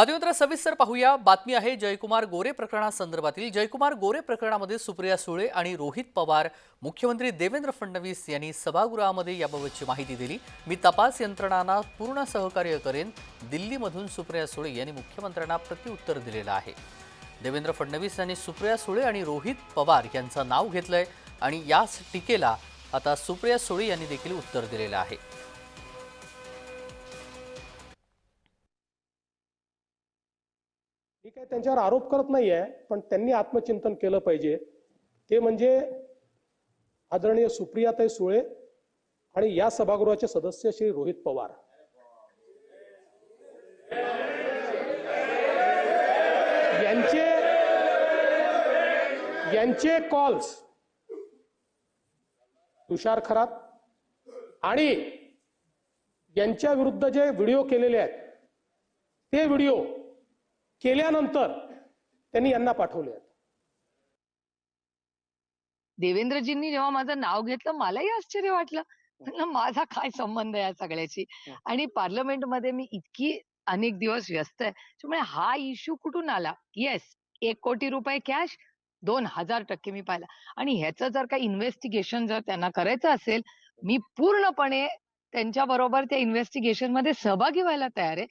बातमीपत्र सविस्तर पाहूया. बातमी आहे जयकुमार गोरे प्रकरणासंदर्भातील. जयकुमार गोरे प्रकरणामध्ये सुप्रिया सुळे आणि रोहित पवार मुख्यमंत्री देवेंद्र फडणवीस यांनी सभागृहामध्ये याबाबतची माहिती दिली. मी तपास यंत्रणांना पूर्ण सहकार्य करेन. दिल्लीमधून सुप्रिया सुळे यांनी मुख्यमंत्र्यांना प्रत्युत्तर दिलेलं आहे. देवेंद्र फडणवीस यांनी सुप्रिया सुळे आणि रोहित पवार यांचं नाव घेतलंय आणि याच टीकेला आता सुप्रिया सुळे यांनी देखील उत्तर दिलेलं आहे. मी काही त्यांच्यावर आरोप करत नाहीये पण त्यांनी आत्मचिंतन केलं पाहिजे. ते म्हणजे आदरणीय सुप्रियाताई सुळे आणि या सभागृहाचे सदस्य श्री रोहित पवार. यांचे यांचे कॉल्स तुषार खरात आणि यांच्या विरुद्ध जे व्हिडिओ केलेले आहेत ते व्हिडिओ केल्यानंतर त्यांनी यांना पाठवले देवेंद्रजींनी जेव्हा माझं नाव घेतलं मलाही आश्चर्य वाटलं. म्हणलं माझा काय संबंध या सगळ्याची आणि पार्लमेंटमध्ये मी इतकी अनेक दिवस व्यस्त आहे त्यामुळे हा इश्यू कुठून आला? येस एक कोटी रुपये कॅश दोन हजार टक्के मी पाहिला. आणि ह्याचं जर का इन्व्हेस्टिगेशन जर त्यांना करायचं असेल मी पूर्णपणे त्यांच्या बरोबर त्या इन्व्हेस्टिगेशनमध्ये सहभागी व्हायला तयार आहे.